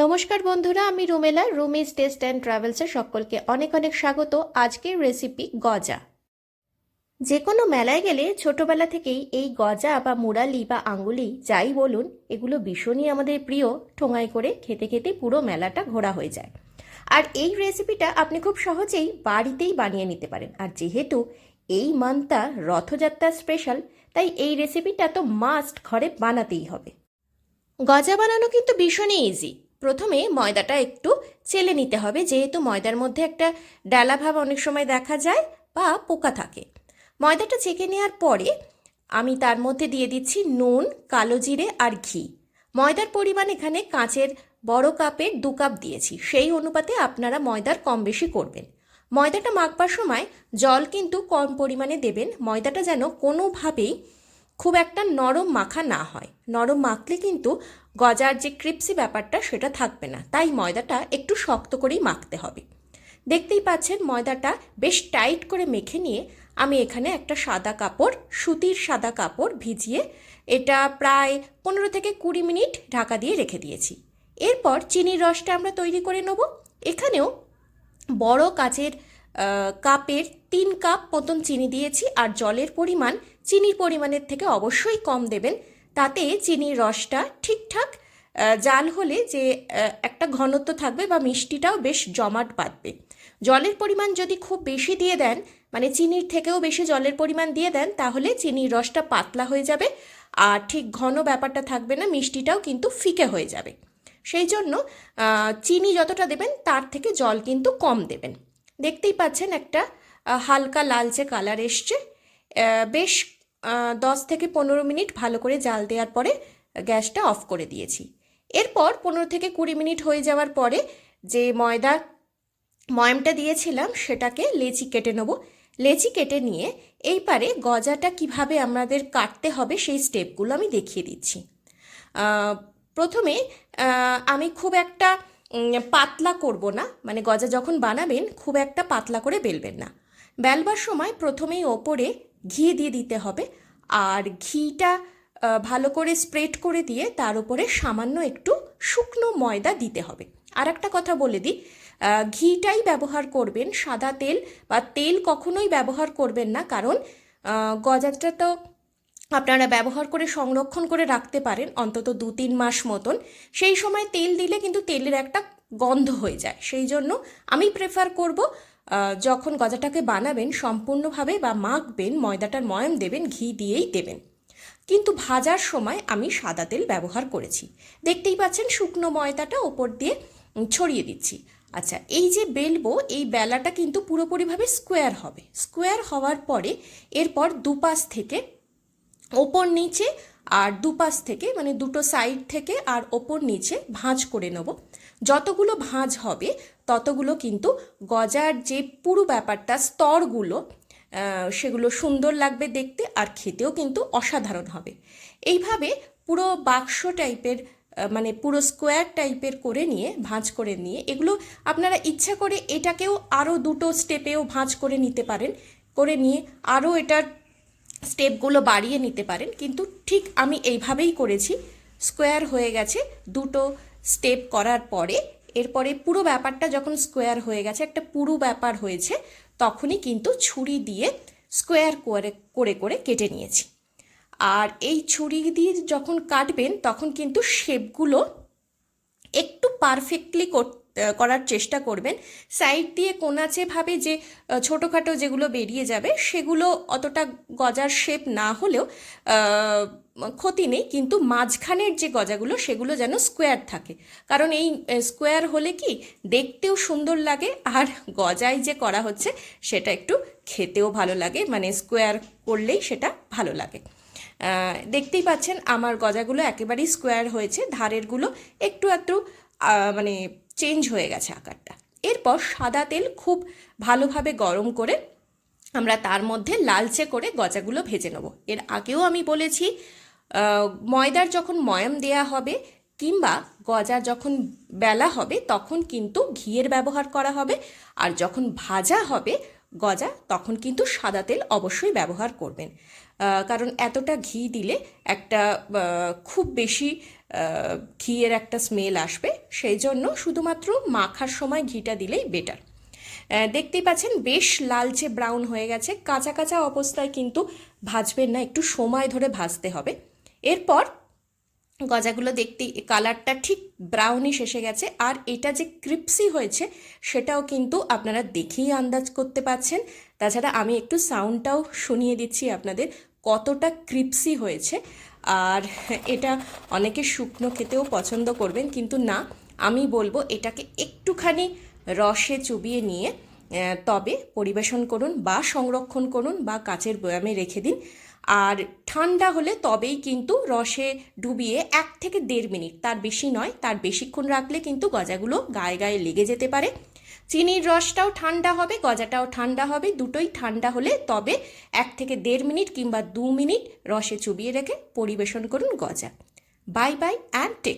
নমস্কার বন্ধুরা, আমি রুমেলা রুমিজ টেস্ট অ্যান্ড ট্রাভেলসে সকলকে অনেক অনেক স্বাগত। আজকের রেসিপি গজা। যে কোনো মেলায় গেলে ছোটবেলা থেকেই এই গজা বা মুরালি বা আঙ্গুলি যাই বলুন, এগুলো ভীষণই আমাদের প্রিয়, ঠোঙায় করে খেতে খেতে পুরো মেলাটা ঘোরা হয়ে যায়। আর এই রেসিপিটা আপনি খুব সহজেই বাড়িতেই বানিয়ে নিতে পারেন। আর যেহেতু এই মান্থটা রথযাত্রা স্পেশাল তাই এই রেসিপিটা তো মাস্ট ঘরে বানাতেই হবে। গজা বানানো কিন্তু ভীষণই ইজি প্রথমে ময়দাটা একটু চেলে নিতে হবে, যেহেতু ময়দার মধ্যে একটা ডালা ভাব অনেক সময় দেখা যায় বা পোকা থাকে। ময়দাটা ছেঁকে নেওয়ার পরে আমি তার মধ্যে দিয়ে দিচ্ছি নুন, কালো জিরে আর ঘি। ময়দার পরিমাণ এখানে কাঁচের বড় কাপের দু কাপ দিয়েছি, সেই অনুপাতে আপনারা ময়দার কম বেশি করবেন। ময়দাটা মাখবার সময় জল কিন্তু কম পরিমাণে দেবেন, ময়দাটা যেন কোনোভাবেই খুব একটা নরম মাখা না হয়। নরম মাখলে কিন্তু গজার যে ক্রিপসি ব্যাপারটা সেটা থাকবে না। তাই ময়দাটা একটু শক্ত করেই মাখতে হবে। দেখতেই পাচ্ছেন ময়দাটা বেশ টাইট করে মেখে নিয়ে আমি এখানে একটা সাদা কাপড়, সুতির সাদা কাপড় ভিজিয়ে এটা প্রায় পনেরো থেকে কুড়ি মিনিট ঢাকা দিয়ে রেখে দিয়েছি। এরপর চিনির রসটা আমরা তৈরি করে নেব। এখানেও বড় কাচের কাপের তিন কাপ মতন চিনি দিয়েছি আর জলের পরিমাণ, চিনির পরিমাণের থেকে অবশ্যই কম দেবেন। তাতে চিনির রসটা ঠিকঠাক জাল হলে যে একটা ঘনত্ব থাকবে বা মিষ্টিটাও বেশ জমাট বাঁধবে। জলের পরিমাণ যদি খুব বেশি দিয়ে দেন মানে চিনির থেকেও বেশি জলের পরিমাণ দিয়ে দেন, তাহলে চিনির রসটা পাতলা হয়ে যাবে আর ঠিক ঘন ব্যাপারটা থাকবে না, মিষ্টিটাও কিন্তু ফিকে হয়ে যাবে। সেই জন্য চিনি যতটা দেবেন, তার থেকে জল কিন্তু কম দেবেন। দেখতেই পাচ্ছেন একটা হালকা লালচে কালার এসছে। বেশ দশ থেকে পনেরো মিনিট ভালো করে জাল দেওয়ার পরে গ্যাসটা অফ করে দিয়েছি। এরপর পনেরো থেকে কুড়ি মিনিট হয়ে যাওয়ার পরে যে ময়দা, ময়ামটা দিয়েছিলাম সেটাকে লেচি কেটে নেব। লেচি কেটে নিয়ে এই পারে গজাটা কীভাবে আমাদের কাটতে হবে সেই স্টেপগুলো আমি দেখিয়ে দিচ্ছি। প্রথমে আমি খুব একটা পাতলা করব না মানে গজা যখন বানাবেন খুব একটা পাতলা করে বেলবেন না। বেলবার সময় প্রথমেই ওপরে ঘি দিয়ে দিতে হবে। আর ঘিটা ভালো করে স্প্রেড করে দিয়ে তার উপরে সামান্য একটু শুকনো ময়দা দিতে হবে। আর একটা কথা বলে দিই ঘিটাই ব্যবহার করবেন সাদা তেল বা তেল কখনোই ব্যবহার করবেন না। কারণ গজাটা তো আপনারা ব্যবহার করে সংরক্ষণ করে রাখতে পারেন অন্তত দু তিন মাস মতন। সেই সময় তেল দিলে কিন্তু তেলের একটা গন্ধ হয়ে যায়। সেই জন্য আমি প্রেফার করব যখন গজাটাকে বানাবেন, সম্পূর্ণভাবে বা মাখবেন, ময়দাটার ময়ম দেবেন, ঘি দিয়েই দেবেন। কিন্তু ভাজার সময় আমি সাদা তেল ব্যবহার করেছি। দেখতেই পাচ্ছেন, শুকনো ময়দাটা ওপর দিয়ে ছড়িয়ে দিচ্ছি। আচ্ছা এই যে বেলবো, এই বেলাটা কিন্তু পুরোপুরিভাবে স্কোয়ার হবে। স্কোয়ার হওয়ার পরে এরপর দুপাশ থেকে ওপর নিচে আর দুপাশ থেকে মানে দুটো সাইড থেকে আর ওপর নিচে ভাঁজ করে নেব। যতগুলো ভাঁজ হবে ততগুলো কিন্তু গজার যে পুরো ব্যাপারটা, স্তরগুলো সেগুলো সুন্দর লাগবে দেখতে আর খেতেও কিন্তু অসাধারণ হবে। এইভাবে পুরো বাক্স টাইপের মানে পুরো স্কোয়ার টাইপের করে নিয়ে, ভাঁজ করে নিয়ে, এগুলো আপনারা ইচ্ছা করে এটাকেও আরও দুটো স্টেপেও ভাঁজ করে নিতে পারেন, করে নিয়ে আরও এটার স্টেপগুলো বাড়িয়ে নিতে পারেন। কিন্তু ঠিক আমি এইভাবেই করেছি। স্কোয়ার হয়ে গেছে, দুটো স্টেপ করার পরে এরপরে পুরো ব্যাপারটা যখন স্কোয়ার হয়ে গেছে, একটা পুরো ব্যাপার হয়েছে, তখনই কিন্তু ছুরি দিয়ে স্কোয়ার করে করে করে কেটে নিয়েছি। আর এই ছুরি দিয়ে যখন কাটবেন, তখন কিন্তু শেপগুলো একটু পারফেক্টলি করার চেষ্টা করবেন। সাইড দিয়ে কোনাচেভাবে যে ছোটোখাটো যেগুলো বেরিয়ে যাবে, সেগুলো অতটা গজার শেপ না হলেও ক্ষতি নেই। কিন্তু মাঝখানের যে গজাগুলো, সেগুলো যেন স্কোয়ার থাকে। কারণ এই স্কোয়ার হলে কি, দেখতেও সুন্দর লাগে আর গজায় যে করা হচ্ছে, সেটা একটু খেতেও ভালো লাগে। মানে স্কোয়ার করলেই সেটা ভালো লাগে। দেখতেই পাচ্ছেন, আমার গজাগুলো একেবারেই স্কোয়ার হয়েছে। ধারেরগুলো একটু একটু মানে চেঞ্জ হয়ে গেছে আকারটা। এরপর সাদা তেল খুব ভালোভাবে গরম করে আমরা তার মধ্যে লালচে করে গজাগুলো ভেজে নেব। এর আগেও আমি বলেছি ময়দার যখন ময়াম দেয়া হবে কিংবা গজা যখন বেলা হবে তখন কিন্তু ঘিয়ের ব্যবহার করা হবে। আর যখন ভাজা হবে গজা, তখন কিন্তু সাদা তেল অবশ্যই ব্যবহার করবেন। কারণ এতটা ঘি দিলে একটা খুব বেশি ঘিয়ের একটা স্মেল আসবে। সেই জন্য শুধুমাত্র মাখার সময় ঘিটা দিলেই বেটার। দেখতেই পাচ্ছেন বেশ লালচে ব্রাউন হয়ে গেছে। কাঁচা কাঁচা অবস্থায় কিন্তু ভাজবেন না, একটু সময় ধরে ভাজতে হবে। এরপর গজাগুলো দেখতে কালারটা ঠিক ব্রাউনিশ এসে গেছে। আর এটা যে ক্রিপসি হয়েছে, সেটাও কিন্তু আপনারা দেখেই আন্দাজ করতে পাচ্ছেন তাছাড়া আমি একটু সাউন্ডটাও শুনিয়ে দিচ্ছি আপনাদের, কতটা ক্রিপসি হয়েছে। আর এটা অনেকে শুকনো খেতেও পছন্দ করবেন, কিন্তু না, আমি বলব এটাকে একটুখানি রসে চুবিয়ে নিয়ে তবে পরিবেশন করুন বা সংরক্ষণ করুন বা কাচের বয়ামে রেখে দিন। আর ঠান্ডা হলে তবেই কিন্তু রসে ডুবিয়ে এক থেকে দেড় মিনিট, তার বেশি নয়, তার বেশিক্ষণ রাখলে কিন্তু গজাগুলো গায়ে গায়ে লেগে যেতে পারে। চিনির রসটাও ঠান্ডা হবে, গজাটাও ঠান্ডা হবে, দুটোই ঠান্ডা হলে তবে এক থেকে দেড় মিনিট কিংবা দু মিনিট রসে চুবিয়ে রেখে পরিবেশন করুন গজা। Bye bye and take